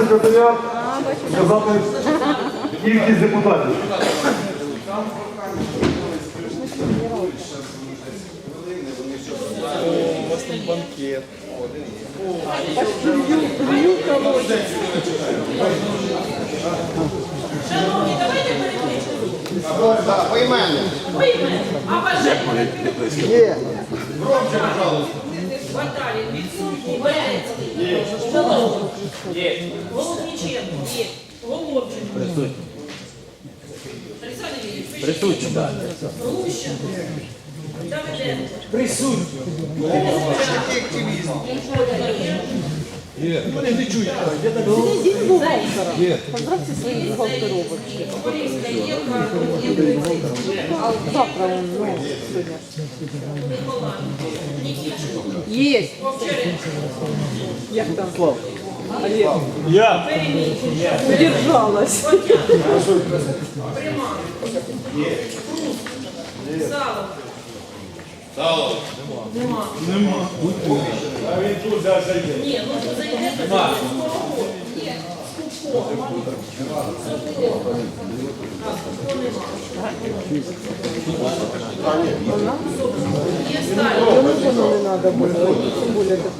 секретаря сказати кількість депутатів. Да, поіменно. А бажання? Є. Баталій, відсутній, Берецький, Шмелов, Голубніченко, є, Головченко. Присутній. Олександр Юрійович, Присутній. Глущенко. Давиденко. Присутній. Бухгалтеров вообще. Завтра Завтра он, ну, сегодня. Есть. Як там? Я. Удержалась. Примак. Сало. Сало. Нема. Нема. Ні, ну то зайде, то зайде. Ні. А, нема. Є Сталін. Телефону не надо было. Тем более, это.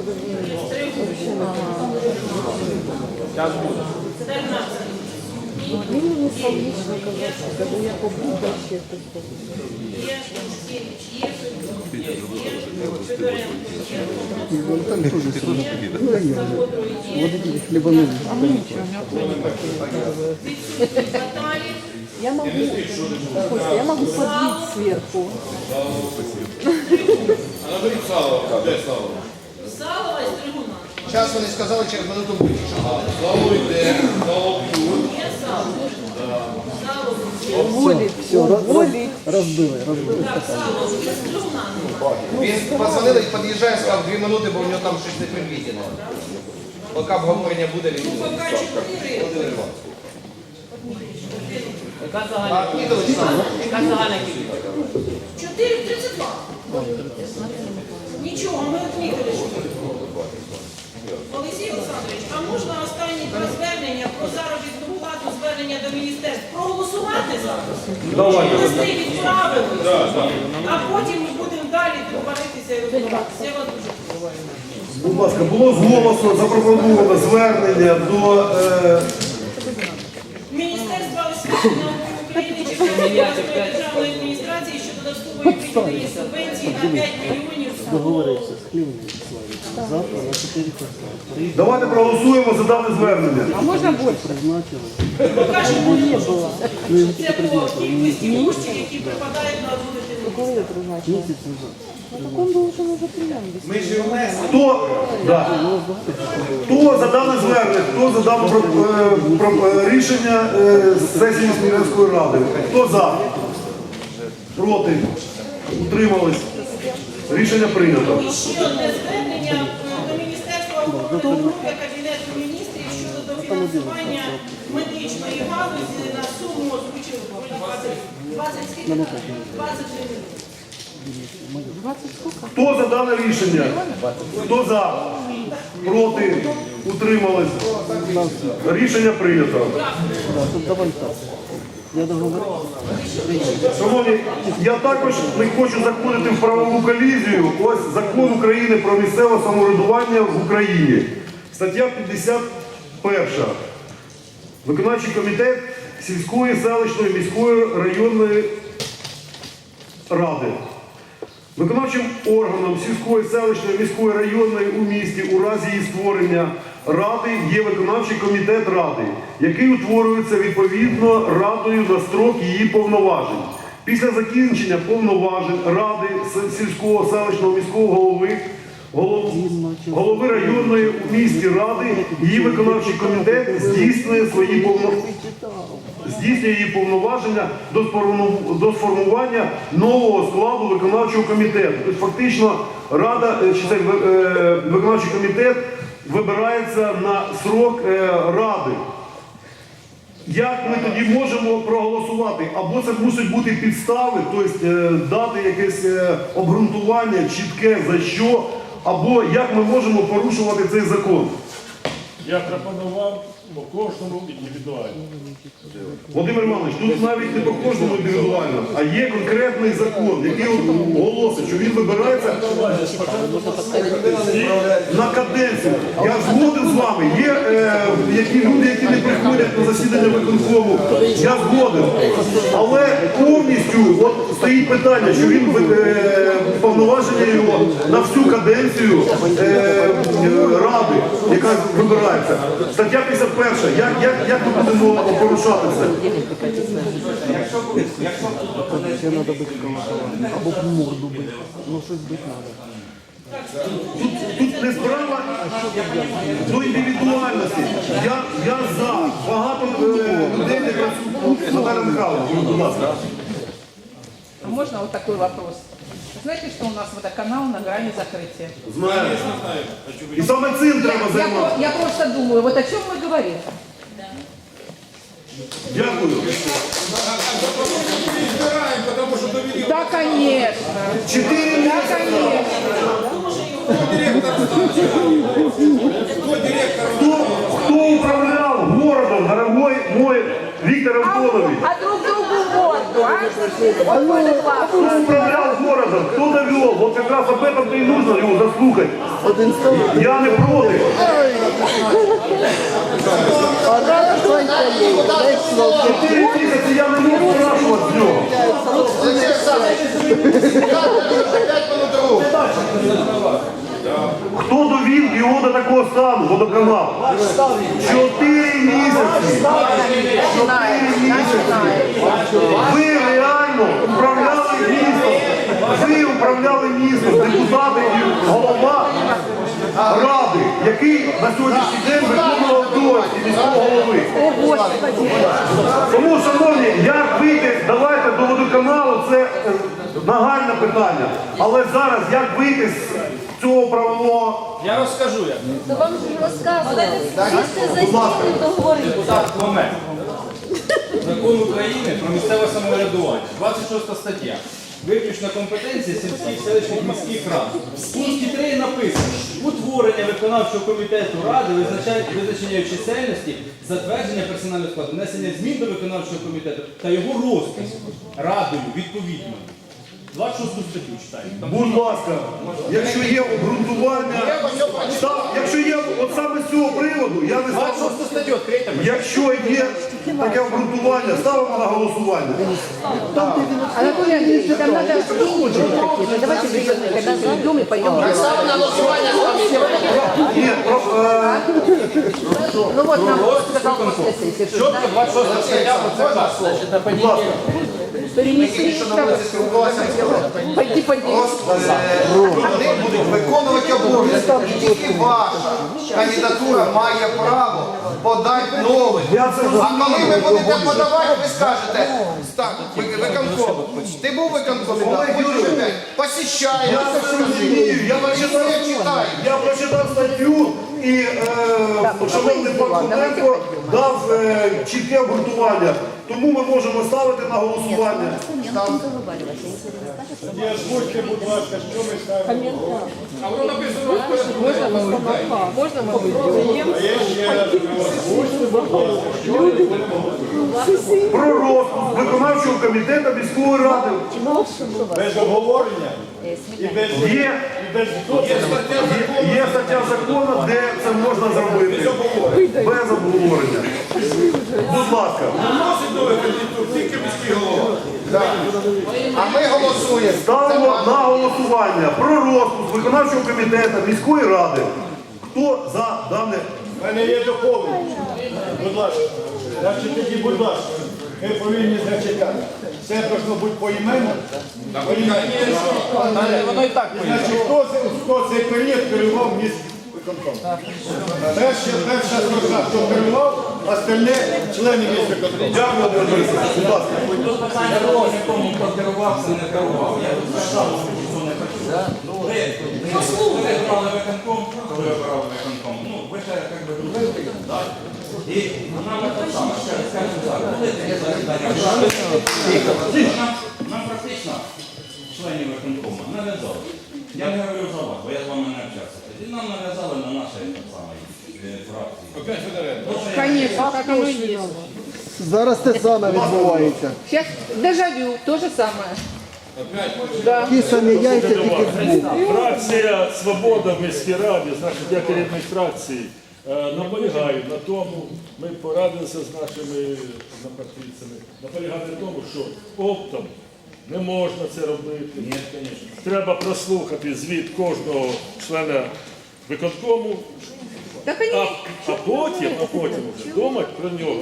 Тернавський. Він мені став лично казати, коли я побуду, ще хтось побуде. Є Хлібанули. відсутній Баталій. Я могу, Костя, я могу подлить сверху. А наберіть сало. Де сало? Салова і Стригуна. Зараз вони сказали, через минуту буде. Сало йде, сало п'ють. Є сало. Сало. Волить, волить. Розбили, сало. Є Стригуна. Він позвонили і під'їжджає, сказав дві минути, бо в нього там щось не предвідено. Поки обговорення буде, він буде. Поки чотири. А, Ніна Олександровна, Чотири в 32. Нічого, ми відмітили, що Олексій Олександрович, а можна останні два звернення про заробітну звернення до міністерств проголосувати зараз? Листи відправили, а потім ми будемо далі договоритися і розбиратися. Я вас дуже прошу. Будь ласка, було зголосно запропоновано звернення до е, Міністерства освіти і науки України чи Кабінету державної адміністрації щодо виділення субвенції на 5 мільйонів Договорився з Клівною Завтра на 4 часа. давайте проголосуємо за дане звернення. А можно больше? Призначили. покажемо, Не было. що це по кількості коштів, які припадають на одну дитину. Коли я призначила? Місяць назад. Так он должен. Хто, да. хто за дане звернення, хто за дане про, е, про, е, рішення е, сесії Смілянської ради? Хто за? Проти? Утримались? Рішення прийнято. І ще одне Міністерства Кабінету міністрів щодо дофінансування медичної галузі на суму озвучили 20, 20 скільки? 20 гривень. 20 сколько? Хто за дане рішення? Хто за? Проти? Утримались? Рішення прийнято. Я. Шановні, я також не хочу заходити в правову колізію. Ось закон України про місцеве самоврядування в Україні. Стаття 51. Виконавчий комітет сільської, селищної, міської районної ради. Виконавчим органом сільської, селищної, міської районної у місті у разі її створення ради є виконавчий комітет ради, який утворюється відповідно радою на строк її повноважень. Після закінчення повноважень ради сільського, селищного, міського голови, голов- голови районної у місті ради, її виконавчий комітет здійснює свої повноваження здійснює її повноваження до сформування нового складу виконавчого комітету. Тобто фактично рада е, чи це е, виконавчий комітет вибирається на срок е, ради. Як ми тоді можемо проголосувати? Або це мусить бути підстави, тобто е, дати якесь е, обґрунтування чітке за що, або як ми можемо порушувати цей закон. Я пропонував по кожному індивідуально. Володимир Іванович, тут навіть не по кожному індивідуально, а є конкретний закон, який оголосить, що він вибирається на каденцію. Я згоден з вами. Є е, які люди, які не приходять на засідання виконкому. Я згоден. Але повністю от стоїть питання, що він е, повноваження його на всю каденцію е, е, ради, яка вибирається. Стаття 51. Як, як, як ми будемо порушати це? Ще треба бити колокола. Або морду бити. Ну щось бити треба. Тут не справа до індивідуальності. Я, я за. Багато е, людей не працюють. Наталя Михайловна, будь ласка. А можно вот такой вопрос? Знаете, что у нас водоканал на грани закрытия? Знаю. І саме цим треба Я, займатися. про- я просто думаю, вот о чем мы говорим. Дякую. Избираем, потому что довели Да, конечно. Чотири Да, місяці. конечно. Управлял городом? Кто довел? Вот как раз об этом-то и нужно его заслухать. Я не проти. А раз свайка є. Дай слово. Чотири місяці я не Олександрович, п'ять минут рук. Хто довів його до такого стану, водоканал? Чотири місяці. Чотири місяці. Ви управляли містом, депутати і голова ради, який на сьогоднішній день виконував обов'язки міського голови. Тому, шановні, як вийти, давайте до водоканалу, це е, нагальне питання. Але зараз як вийти з цього правового Я розкажу як. То вам ж розказували. Сісти за стіл і договорити. Так, момент. Закон України про місцеве самоврядування, 26 стаття. Виключна компетенція сільських селищних міських рад. В пункті 3 написано, утворення виконавчого комітету ради визначає визначення чисельності, затвердження персонального складу, внесення змін до виконавчого комітету та його розпис радою відповідно. 26 статтю читаю. Будь ласка, якщо є обґрунтування, якщо є от саме з цього приводу, я не ставлю. 26 статтю відкрийте. Якщо є таке обґрунтування, ставимо на голосування. Анатолий Андреевич, нам надо какие-то. Давайте придем, когда зайдем и пойдем. Ставимо на голосування. Ні, про, е, Ну вот нам сказал после сессии, что Чітко 26 стаття про це будь ласка. Перенесли, на пойти. Вони будуть виконувати обов'язки. І тільки ваша кандидатура має право подати новий. А коли ви будете подавати, ви скажете, так, виконком. Ти був виконком, посіщає, Я це розумію, я прочитав, все читаю. я прочитав статтю і е, шановний пан Куденко дав е, чітке обґрунтування. Тому ми можемо ставити на голосування. Тоді озвучте, будь ласка, що ми ставимо. А воно написано розпорядження. Можно мы выйдем? А я ще раз озвучте, будь ласка, що ми. Про розпуск виконавчого комітету міської ради. Без обговорення? І без, є, і без є, є стаття закону, де це можна зробити. Без обговорення. Будь ласка, Вносить кандидатур, тільки міський голова. А ми голосуємо. ставимо на голосування про розпуск виконавчого комітету міської ради. Хто за дане? У мене є доповнення. Будь ласка. Значить, тоді, будь ласка, ми повинні зачекати. Це должно бути поіменно. Воно і так Значить, хто, це- хто цей період керував міст виконком? Перша, перша сторона, хто керував, остальне члени міст виконком. Дякую, Борисович. Будь ласка. Тут питання в тому, хто не керував. Я тут сказав, що ніхто не. Ну, ви, ви вибрали виконком, коли ви вибрали виконком. Ну, ви ще як би дружили, так? І нам так само, ще раз скажемо так, коли таке засідання? Нам- практично членів виконкому нав'язали. Я не говорю за вас, бо я з вами не общався. Тоді нам нав'язали на нашій так само, е, фракції Опять Федоренко. Конечно, как оно и есть. Зараз те саме відбувається. Сейчас дежавю, то же самое. Опять. Ті самі яйця тільки збоку. Фракція Свобода в міській раді, значить, я керівник фракції, е, наполягаю на тому, ми порадилися з нашими однопартійцями, наполягаю на тому, що оптом не можна це робити. Ні, звісно. Треба прослухати звіт кожного члена виконкому, Так они, а, а потім, а потім вже думати про нього,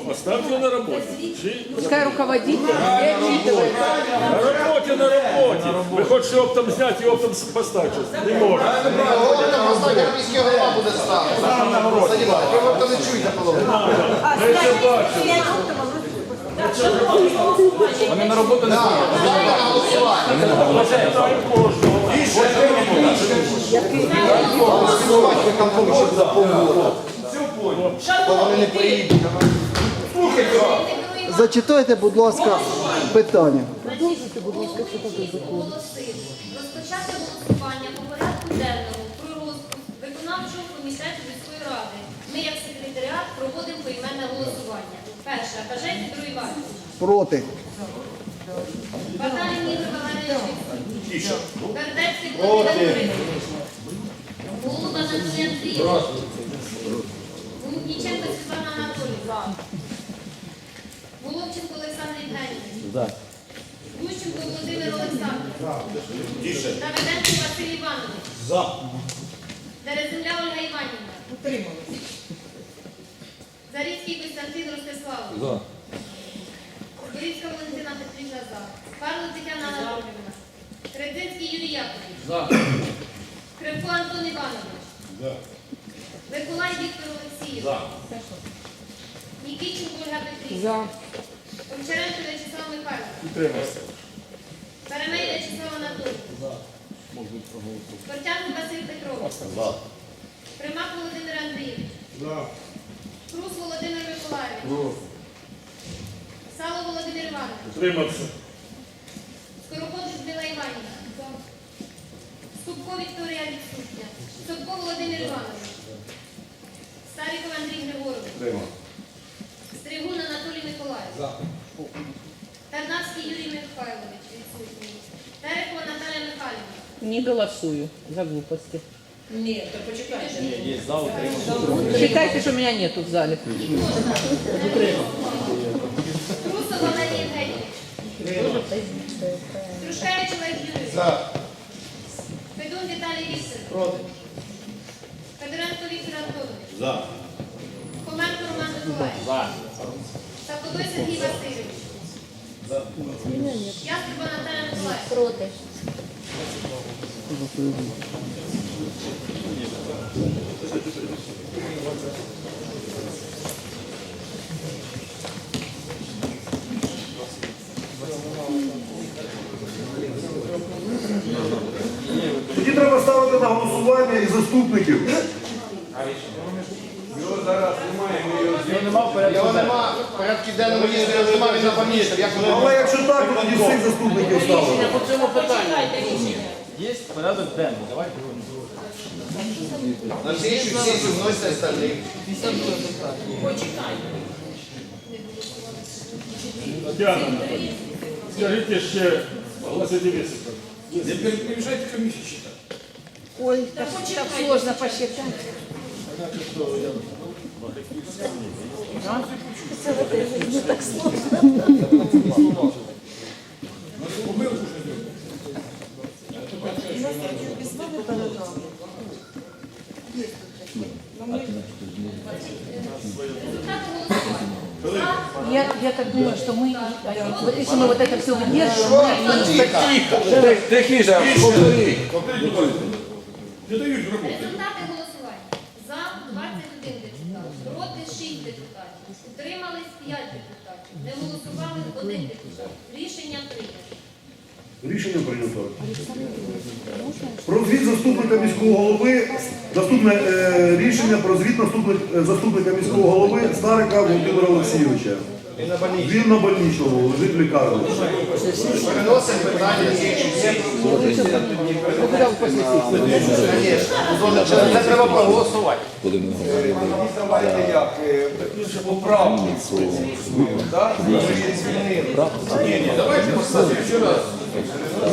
його на роботі. Чи пускай руководитель и отчитывает. на роботі, на роботі. Ви хочете оптом зняти і оптом поставити. Не можна. Міський голова буде ставити. Ви там не чуєте половину. Ми це бачимо. Вони на роботу не ходять. Ставте на голосування. Голосувати виконком ще за полгода. Бо вони не приїдуть. Зачитайте, будь ласка, питання. Продовжуйте, будь ласка, читати закон. Оголосити. Розпочати голосування по порядку денному про розпуск виконавчого комітету міської ради. Ми, як секретаріат, проводимо поіменне голосування. Перше, Бажайте Петро Іванович. Проти. Баталін Ігор Валерійович. Бердецький Володимир Борисович. Голуба Анатолій Андрійович. Гуніченко Світлана Анатолійовна. Головченко Олександр Євгенійович. Гущенко Володимир Олександрович. Давиденко Василь Іванович. Дереземля Ольга Іванівна. Зарізький Костянтин Ростиславович. Борівська Валентина Петрівна за. Павло Тетяна Анатолівна. Трединський Юрій Яковлевич. Кривко Антон Іванович. Миколай Віктор Олексійович. Нікіченко Ольга Петрівна. За. Овчаренко Вячеслав Михайлович. Перемей Вячеслав Анатолійович. Кортянко Василь Петрович. Примак Володимир Андрійович. Крус Володимир Миколаївич. Сало Володимир Іванович. Утримався. Скоропот Людмила Іванівна. Ступко Вікторія відсутня. Ступко Володимир Іванович. Стариков Андрій Григорович. Стригун Анатолій Миколаївич. Тарнавський Юрій Михайлович відсутній. Терехова Наталя Михайлівна. Не голосую за глупости. Ні, то почекайте. Є зал, Считайте, что меня нету в зале. Трусов Валерій Євгенійович. Трушкевич Олег Юрійович. За. Федун Віталій Вікторович. Федоренко Віктор Антонович. За. Коменко Роман Миколаївич. Сакодой Сергій Васильович. Ястрба Наталя Миколаївна. Проти. Тоді треба ставити на голосування і заступників. Його нема в порядку денному, є нема, він на поміщав. Як воно? Але якщо так, то тоді всіх заступників. Почекайте рішення. Є порядок денний. Давайте його. На слідчу сесію вносять остальних. Почекайте. Тетяна, скажіть ще, оголосите високо. Не перемешайте комиссию. Ой, так, так сложно посчитать. Результати голосування. Я, я так думаю, что мы, э, вот если мы вот это все выдержим, мы Техніше, повторіть. Не дають роботи. Результати голосування. За 21 депутат, проти 6 депутатів, утримались 5 депутатів, не голосували 1 депутат. Рішення прийнято. Рішення прийнято. Про звіт заступника міського голови. Наступне е, рішення про звіт наступник- е, заступника міського голови Старика Володимира Олексійовича. Він на больничному, лежить в лікарні. Переносимо питання. Це треба проголосувати. Давайте як, е, поправки. Ні, ні, давайте поставимо ще.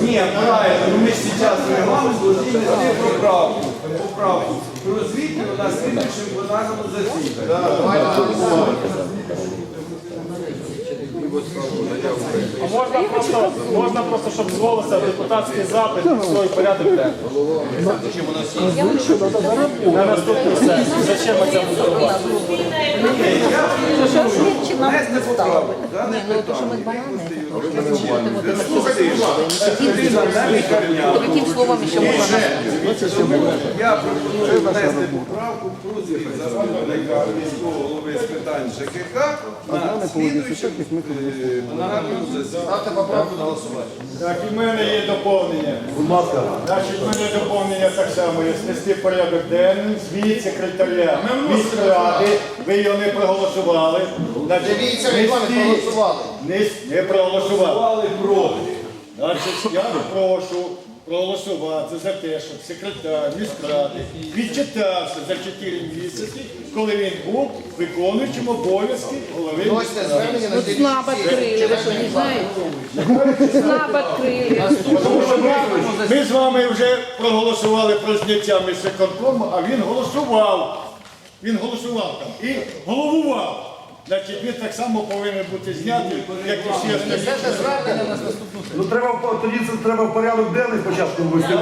Ні, правильно, ну ми ж зараз регламент внести поправку. Поправку. Розвідки у нас слідчим пленарному засіданні. А можна просто, можна просто, щоб з голоса депутатський запит і свій порядок денний. На наступну сесію. Зачем ми це будемо робити? Внести поправку. да, не Ну, питання. то, що ми банани. На словом ще можна Я пропоную внести поправку про звіт заступника міського голови з питань ЖКХ на слідуючу. Ставте поправку на голосування. Так, і в мене є доповнення. Значить, в мене доповнення так само є знести порядок денний, звіт секретаря міськради, ви його не проголосували. Дивіться, регламент внести- проголосували Не, не проголосували. Голосували проти. Значить, я прошу проголосувати за те, щоб секретар міськради відчитався за 4 місяці, коли він був виконуючим обов'язки голови Вносите міськради. звернення на слідчій СНАП открыли, вы что, не знаете? СНАП открыли. Тому що ми, ми з вами вже проголосували про зняття міськвиконкому, а він голосував. Він голосував там і головував. Значить, він так само повинен бути знятий, як і всі остальні. Ну треба в- тоді це треба в порядок денний спочатку ввести.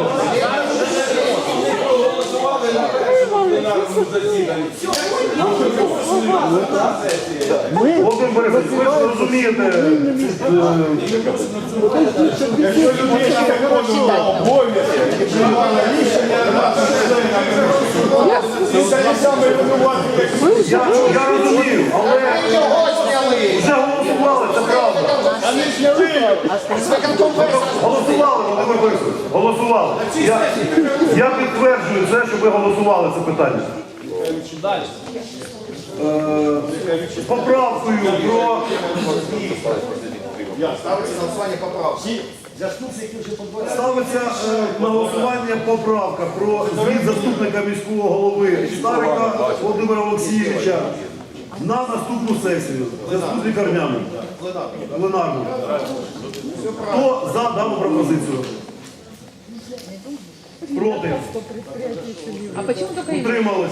Володимир Борисович, ви ж розумієте, е, Якщо людина виконувала обов'язки приймала рішення і такі саме винувати, як я, я розумію, але Його зняли. вже голосували, це правда. А не зняли. З Голосували, Володимир Борисович, голосували. Я, я підтверджую це, що ви голосували це питання. Е, поправкою про на голосування поправки. Ставиться е, на голосування поправка про звіт заступника міського голови Старика Володимира Олексійовича на наступну сесію. Зв'язку з лікарнями. Пленарну. Хто за дану пропозицію? Проти? А почему только? Утримались?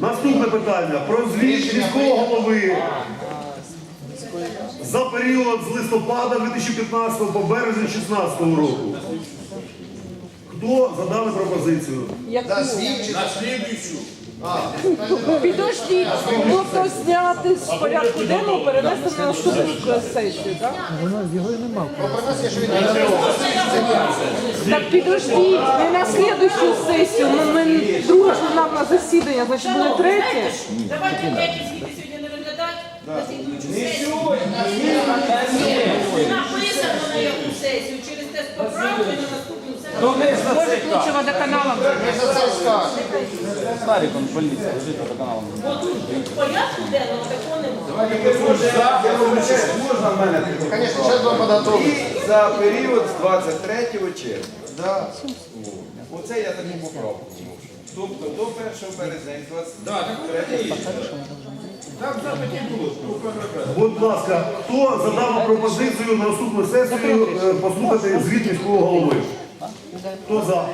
Наступне питання про звіт міського голови за період з листопада 2015 по березень 2016 року. Хто за дану пропозицію? Звіт чи На слідуючу. Підождіть, тобто зняти з порядку денного, перенести на наступну сесію, так? принесення, що він Так підождіть, не на слідущу сесію, ми, ми друге пленарне засідання, значить буде третє. Давайте ніякі звіти сьогодні не розглядати на слідуючу сесію. Написано на яку сесію, через те з поправкою на наступну сесію. Может, лучше водоканалом. Ми за це скажемо. Бо тут в порядку денного такого немає. Можна в мене? Звісно, зараз будемо підготовити. І за період з 23 червня. Да. Оце я таку поправку вношу. Тобто до 1 березня і 23 Так, так воно і є. Так в запиті було. Будь ласка, хто за дану пропозицію на наступну сесію е, послухати звіт міського голови? Хто за?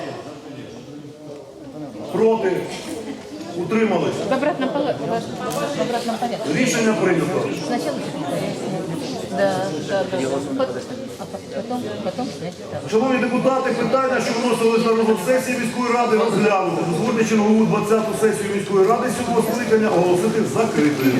Проти? Утримались? В обратном, порядке. Рішення прийнято. Сначала да, да, да. А потом, потом снять. да. Шановні депутати, питання, що вносились на розгляд сесії міської ради, розглянути. Дозвольте чергову 20-ту сесію міської ради сьомого скликання оголосити закритою.